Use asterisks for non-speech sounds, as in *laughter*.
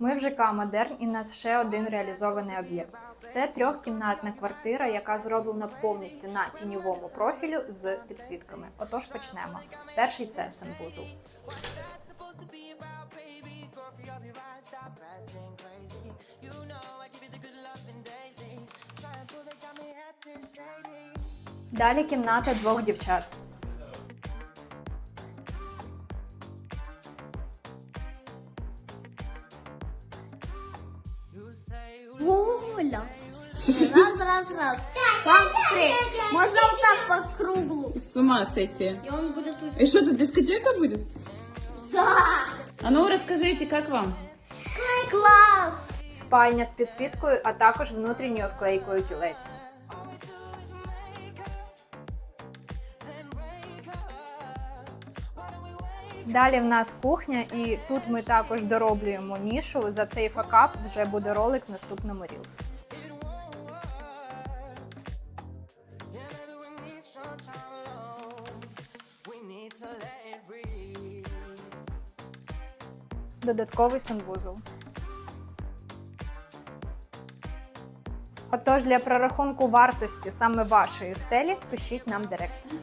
Ми в ЖК Модерн і нас ще один реалізований об'єкт. Це трьохкімнатна квартира, яка зроблена повністю на тіньовому профілю з підсвітками. Отож почнемо. Перший це санвузол. Далі кімната двох дівчат. Оля. Раз, *laughs* раз, раз. Посмотри. Можно вот так по кругу. С ума сойти. И он будет тут. И что, тут дискотека будет? Да. А ну расскажите, как вам? Класс. Спальня з підсвіткою, а також внутрішньою вклейкою кілець. Далі в нас кухня, і тут ми також дороблюємо нішу. За цей факап вже буде ролик в наступному Reels. Додатковий санвузол. Отож, для прорахунку вартості саме вашої стелі пишіть нам директ.